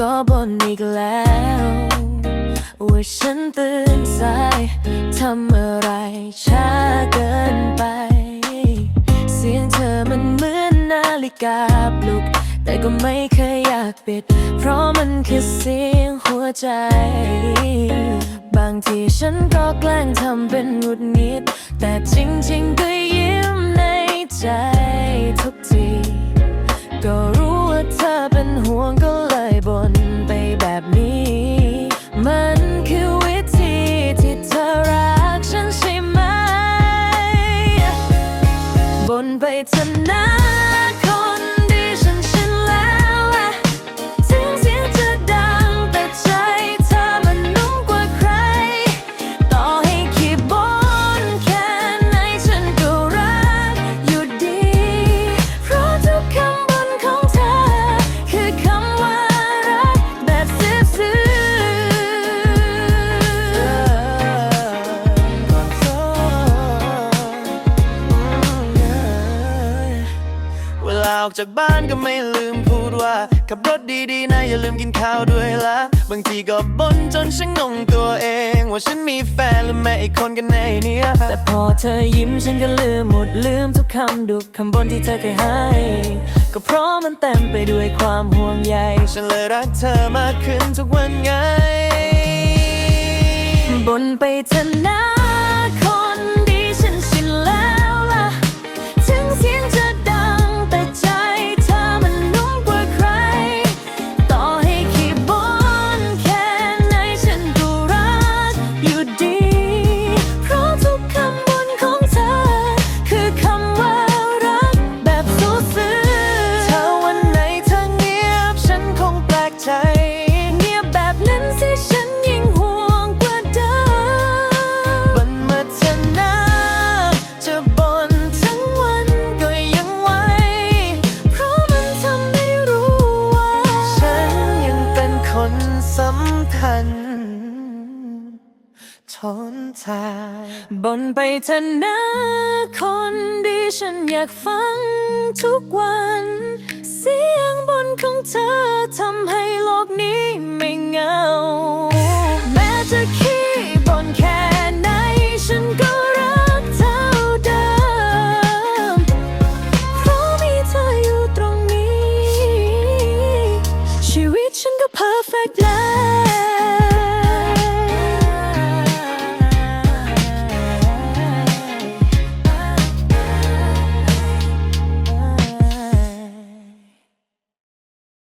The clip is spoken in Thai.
ก็บ่นอีกแล้วว่าฉันตื่นสายทำอะไรช้าเกินไป เสียงเธอมันเหมือนนาฬิกาปลุก แต่ก็ไม่เคยอยากปิด เพราะมันคือเสียงหัวใจ บางทีฉันก็แกล้งทำเป็นหงุดหงิด แต่จริงๆก็ย บ่น ลาออกจากบ้านก็ไม่ลืมพูดว่า ขับรถดีๆนะอย่าลืมกินข้าวด้วยละบางทีก็บ่นจนฉันงงตัวเอง ว่าฉันมีแฟนหรือไม่อีกคนกันแน่เนี่ย แต่พอเธอยิ้มฉันก็ลืมหมดลืมทุกคำดุคำบนที่เธอเคยให้ ก็เพราะมันเต็มไปด้วยความห่วงใย ฉันเลยรักเธอมากขึ้นทุกวันไง บนไปเถอะนะ ทนทาบนไปเถอนะคนดีฉันอยากฟังทุกวัน เสียงบนของเธอทำให้โลกนี้ไม่เหงา แม้จะขี้บนแค่ไหนฉันก็รักเธอเดิม เพราะมีเธออยู่ตรงนี้ ชีวิตฉันก็เพอร์เฟกต์แล้ว